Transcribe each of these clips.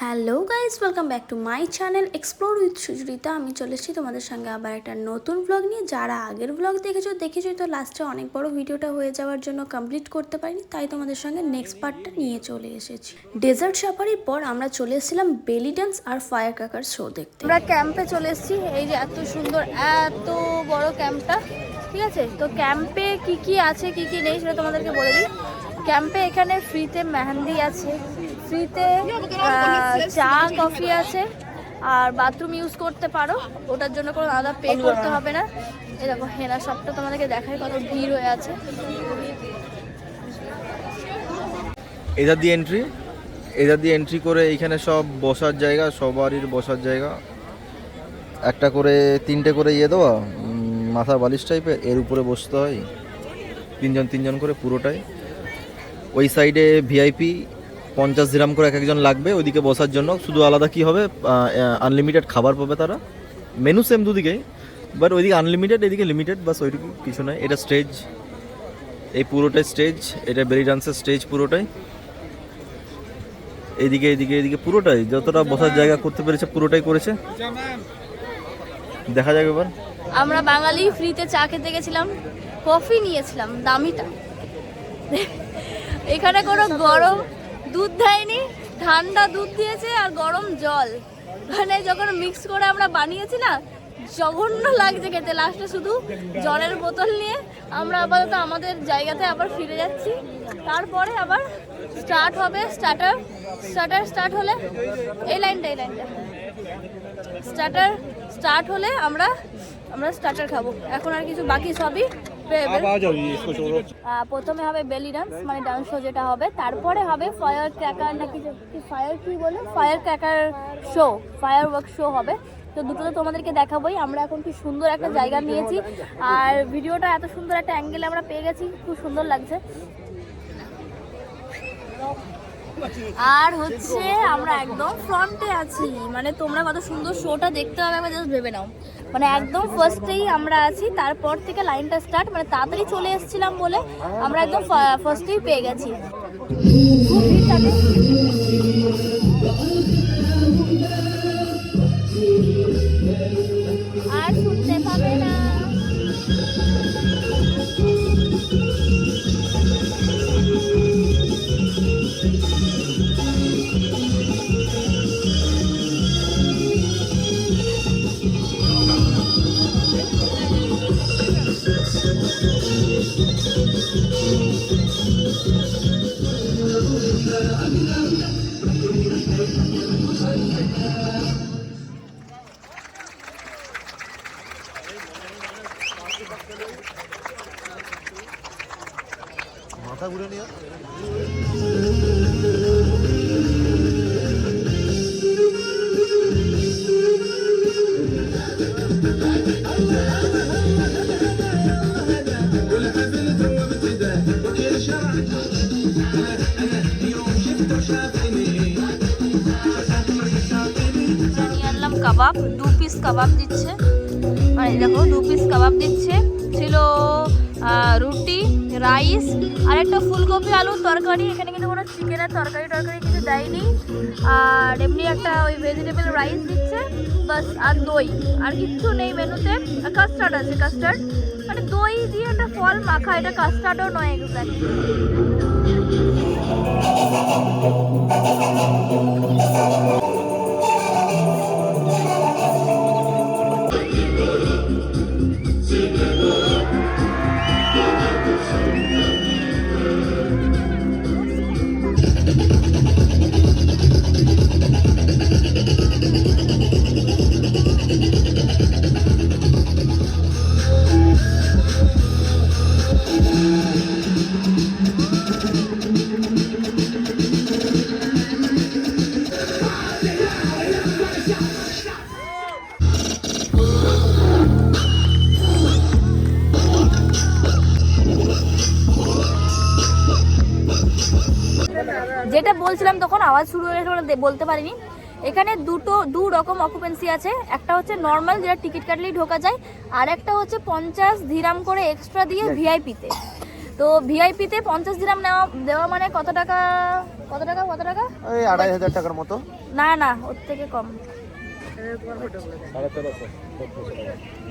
Hello guys welcome back to my channel explore with Sucharita. আমি চলে এসেছি তোমাদের সঙ্গে আবার একটা নতুন ব্লগ নিয়ে। যারা আগের ব্লগ দেখেছ দেখেছ তো লাস্টে অনেক বড় ভিডিওটা হয়ে যাওয়ার জন্য কমপ্লিট করতে পারিনি, তাই তোমাদের সঙ্গে নেক্সট পার্টটা নিয়ে চলে এসেছি। ডেজার্ট সাফারির পর আমরা চলে এসেছিলাম বেলি ডান্স আর ফায়ার ক্রাকার শো দেখতে। আমরা ক্যাম্পে চলে এসেছি, এই যে এত সুন্দর, এত বড় ক্যাম্পটা ঠিক আছে? তো ক্যাম্পে কি কি আছে, কি কি নেই সেটা তোমাদেরকে বলে দিই। ক্যাম্পে এখানে ফ্রিতে মেহেন্দি আছে ফ্রিতে চা কফি আছে আর বাথরুম ইউজ করতে পারো। ওটার জন্য কোনো আলাদা পে করতে হবে না। এই দেখো হেনা সবটা তোমাদেরকে দেখায় কত ভিড় হয়ে আছে। এধার দিয়ে এন্ট্রি এধার দিয়ে এন্ট্রি করে এইখানে সব বসার জায়গা সবারই বসার জায়গা। একটা করে তিনটে করে ইয়ে দেওয়া মাথা বালিশ টাইপের এর উপরে বসতে হয়। তিনজন তিনজন করে পুরোটাই। ওই সাইডে ভিআইপি পঞ্চাশ দিরাম করে এক একজন লাগবে ওইদিকে বসার জন্য। শুধু আলাদা কি হবে? আনলিমিটেড খাবার পাবে তারা। মেনু সেম দুদিকেই বাট ওইদিকে আনলিমিটেড এদিকে লিমিটেড বাস ওইটুকু কিছু নয় এটা স্টেজ এই পুরোটাই স্টেজ এটা বেরি ডান্সের স্টেজ পুরোটাই। এদিকে এদিকে এদিকে পুরোটাই, যতটা বসার জায়গা করতে পেরেছে পুরোটাই করেছে। দেখা যাক এবার। আমরা বাঙালি ফ্রিতে চা খেতে গেছিলাম কফি নিয়েছিলাম, দামিটা। এখানে কোনো গরম দুধ দেয়নি, ঠান্ডা দুধ দিয়েছে আর গরম জল। মানে যখন মিক্স করে আমরা বানিয়েছি না, জঘন্য লাগছে খেতে। লাস্টে শুধু জলের বোতল নিয়ে আমরা আপাতত আমাদের জায়গাতে আবার ফিরে যাচ্ছি। তারপরে আবার স্টার্ট হবে স্টার্টার স্টার্টার স্টার্ট হলে এই লাইনটা এই লাইনটা স্টার্টার স্টার্ট হলে আমরা আমরা স্টার্টার খাব। এখন আর কিছু বাকি সবই প্রথমে হবে বেলি ডান্স মানে ডান্স শো যেটা হবে। তারপরে হবে ফায়ার ক্র্যাকার নাকি ফায়ার কি বলে? Fire cracker show fire work show হবে। তো দুটো তো তোমাদেরকে দেখাবোই। আমরা এখন কি সুন্দর একটা জায়গা নিয়েছি। আর ভিডিওটা এত সুন্দর একটা অ্যাঙ্গেলে আমরা পেয়ে গেছি। খুব সুন্দর লাগছে। আর হচ্ছে আমরা একদম ফ্রন্টে আছি। মানে তোমরা কত সুন্দর শোটা দেখতে হবে একবার জাস্ট ভেবে নাও। মানে একদম ফার্স্টেই আমরা আছি, তারপর থেকে লাইনটা স্টার্ট মানে তাড়াতাড়ি চলে এসেছিলাম বলে আমরা একদম ফার্স্টেই পেয়ে গেছি। নিয়ে আনলাম কাবাব দু পিস কাবাব দিচ্ছে। মানে দেখো দু পিস কাবাব দিচ্ছে। ছিল রুটি রাইস আর একটা ফুলকপি আলুর তরকারি। এখানে কিন্তু কোনো চিকেনের তরকারি টরকারি কিছু দেয়নি। আর এমনি একটা ওই ভেজিটেবল রাইস দিচ্ছে, বাস, আর দই। আর কিচ্ছু নেই মেনুতে। কাস্টার্ড আছে কাস্টার্ড মানে দই দিয়ে একটা ফল মাখা, এটা কাস্টার্ডও নয় এক্স্যাক্ট আওয়াজ শুরু হয়ে গেছে বলতে পারিনি। এখানে দুটো দু রকম অকুপেন্সি আছে। একটা হচ্ছে নর্মাল যেটা টিকিট কাটলেই ঢোকা যায় আর একটা হচ্ছে পঞ্চাশ ধিরাম করে এক্সট্রা দিয়ে ভিআইপিতে তো। ভিআইপিতে পঞ্চাশ দিরাম নেওয়া দেওয়া মানে কত টাকা? কত টাকা? কত টাকা? ওই আড়াই হাজার টাকার মতো। না না ওর থেকে কম।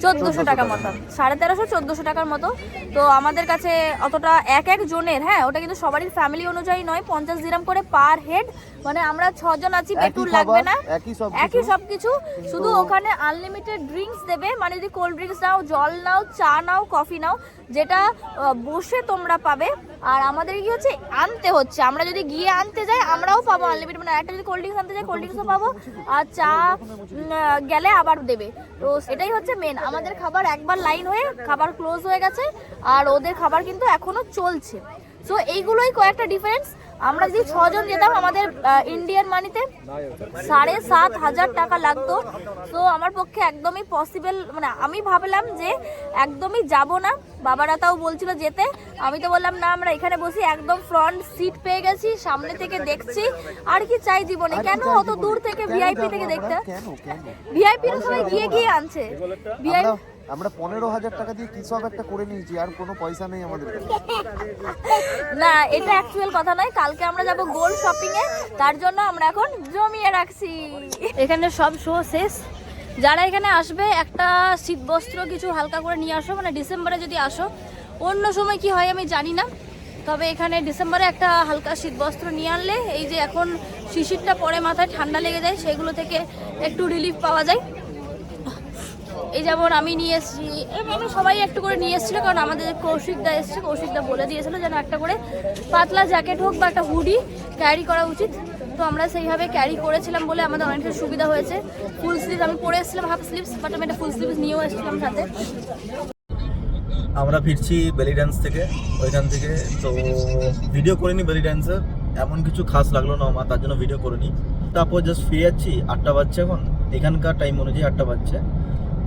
চোদ্দোশো টাকা মতো। সাড়ে তেরোশো চোদ্দোশো টাকার মতো। তো আমাদের কাছে অতটা এক এক জনের হ্যাঁ ওটা কিন্তু সবারই ফ্যামিলি অনুযায়ী নয় পঞ্চাশ দিরাম করে পার হেড মানে আমরা ছজন আছি বেতুর লাগবে না। একই সব কিছু। শুধু ওখানে আনলিমিটেড ড্রিঙ্কস দেবে মানে যদি কোল্ড ড্রিঙ্কস নাও জল নাও চা নাও কফি নাও যেটা বসে তোমরা পাবে আর আমাদের কি হচ্ছে? আনতে হচ্ছে। আমরা যদি গিয়ে আনতে যাই, আমরাও পাবো আনলিমিটেড মানে একটা যদি কোল্ড ড্রিঙ্কস আনতে যাই কোল্ড ড্রিঙ্কসও পাবো। আর চা গেলে আবার দেবে। তো সেটাই হচ্ছে মেন আমাদের খাবার একবার লাইন হয়ে, খাবার ক্লোজ হয়ে গেছে। আর ওদের খাবার কিন্তু এখনও চলছে। সো এইগুলোই কয়েকটা ডিফারেন্স আমরা যদি ছজন যেতাম আমাদের ইন্ডিয়ান মানিতে সাড়ে সাত হাজার টাকা লাগতো। তো আমার পক্ষে একদমই পসিবল মানে আমি ভাবলাম যে একদমই যাব না। বাবারা তাও বলছিল যেতে। আমি তো বললাম না আমরা এখানে বসি একদম ফ্রন্ট সিট পেয়ে গেছি সামনে থেকে দেখছি। আর কি চাই জীবনে? কেন অত দূর থেকে ভিআইপি থেকে দেখতে? ভিআইপি সবাই গিয়ে গিয়ে আনছে। ভিআইপি আমরা পনেরো হাজার টাকা দিয়ে কি সব একটা করে নিয়েছি, আর কোনো পয়সা নেই আমাদের না, এটা অ্যাকচুয়াল কথা নয়। কালকে আমরা যাব গোল্ড শপিং এ, তার জন্য আমরা এখন জমিয়ে রাখছি। এখানে সব শো শেষ। যারা এখানে আসবে, একটা শীতবস্ত্র কিছু হালকা করে নিয়ে আসো মানে ডিসেম্বরে যদি আসো। অন্য সময় কি হয় আমি জানি না। তবে এখানে ডিসেম্বরে একটা হালকা শীতবস্ত্র নিয়ে আনলে, এই যে এখন শিশিরটা পরে মাথায় ঠান্ডা লেগে যায়, সেগুলো থেকে একটু রিলিফ পাওয়া যায়। এই যেমন আমি নিয়ে এসেছি এই সবাই একটু করে নিয়ে এসেছিল, কারণ আমাদের কৌশিকদা এসছে কৌশিকদা বলে দিয়েছিল যেন একটা করে পাতলা জ্যাকেট হোক বা একটা হুডি ক্যারি করা উচিত। তো আমরা সেইভাবে ক্যারি করেছিলাম বলে আমাদের অনেকটা সুবিধা হয়েছে। ফুল স্লিভ আমি পরে এসেছিলাম হাফ স্লিভস বাট আমি একটা ফুল স্লিভস নিয়েও এসেছিলাম সাথে। আমরা ফিরছি বেলি ড্যান্স থেকে, ওইখান থেকে। তো ভিডিও করিনি বেলি ডান্সের এমন কিছু খাস লাগল না আমার, তার জন্য ভিডিও করিনি। তারপর জাস্ট ফিরে যাচ্ছি, আটটা বাজছে এখন। এখানকার টাইম অনুযায়ী আটটা বাজছে।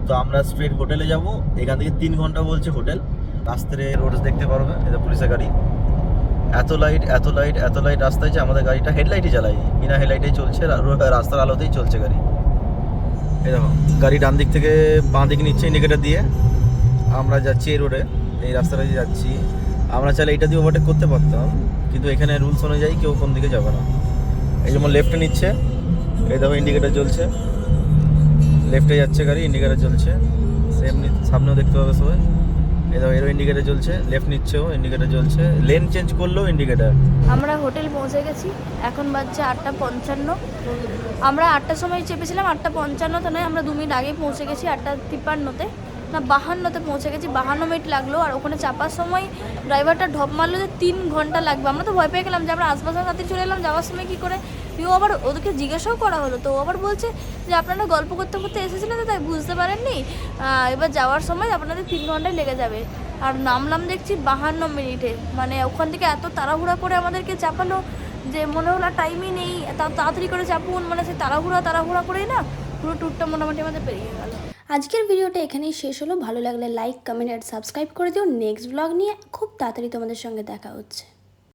তো আমরা স্ট্রেট হোটেলে যাব। এখান থেকে তিন ঘণ্টা বলছে হোটেল রাস্তায় রোড দেখতে পারবে এটা পুলিশের গাড়ি। এত লাইট এত লাইট এত লাইট রাস্তায় যে আমাদের গাড়িটা হেডলাইটই চালাই বিনা হেডলাইটেই চলছে রাস্তার আলোতেই চলছে গাড়ি। এই দেখো, গাড়ি ডান দিক থেকে বাঁ দিক নিচ্ছে ইন্ডিকেটার দিয়ে। আমরা যাচ্ছি এই রোডে এই রাস্তাটা দিয়ে যাচ্ছি। আমরা চাইলে এটা দিয়ে ওভারটেক করতে পারতাম। কিন্তু এখানে রুলস অনুযায়ী কেউ কোন দিকে যাবে না। এই যেমন লেফটে নিচ্ছে, এই দেখো ইন্ডিকেটার জ্বলছে। লেফটে যাচ্ছে গাড়ি ইন্ডিকেটার জ্বলছে সেম সামনেও দেখতে পাবে সবাই। দেখো, এরও ইন্ডিকেটার জ্বলছে লেফট নিচ্ছেও ইন্ডিকেটার জ্বলছে লেন চেঞ্জ করলেও ইন্ডিকেটার আমরা হোটেল পৌঁছে গেছি, এখন বাজছে আটটা পঞ্চান্ন। আমরা আটটার সময় চেপেছিলাম, আটটা পঞ্চান্নতে নয়, আমরা দু মিনিট আগেই পৌঁছে গেছি আটটা তিপ্পান্নতে। না, বাহান্নতে পৌঁছে গেছি, বাহান্ন মিনিট লাগল, আর ওখানে চাপার সময় ড্রাইভারটা ঢপ মারলো যে তিন ঘণ্টা লাগবে। আমরা তো ভয় পেয়ে গেলাম যে আমরা আশপাশের সাথে চলে এলাম, যাওয়ার সময় কী করে ও আবার ওদেরকে জিজ্ঞাসাও করা হলো। তো ও আবার বলছে যে আপনারা গল্প করতে করতে এসেছিলেন তাই বুঝতে পারেননি। এবার যাওয়ার সময় আপনাদের তিন ঘন্টায় লেগে যাবে। আর নামলাম দেখছি বাহান্ন মিনিটে। মানে ওখান থেকে এত তাড়াহুড়া করে আমাদেরকে চাপালো যে মনে হলো টাইমই নেই। তাড়াতাড়ি করে চাপুন মানে সে তাড়াহুড়া তাড়াহুড়া করেই না পুরো ট্যুরটা মোটামুটি আমাদের পেরিয়ে গেল। আজকের ভিডিওটা এখানেই শেষ হলো। ভালো লাগলে লাইক, কমেন্ট, আর সাবস্ক্রাইব করে দিও। নেক্সট ব্লগ নিয়ে খুব তাড়াতাড়ি তোমাদের সঙ্গে দেখা হচ্ছে।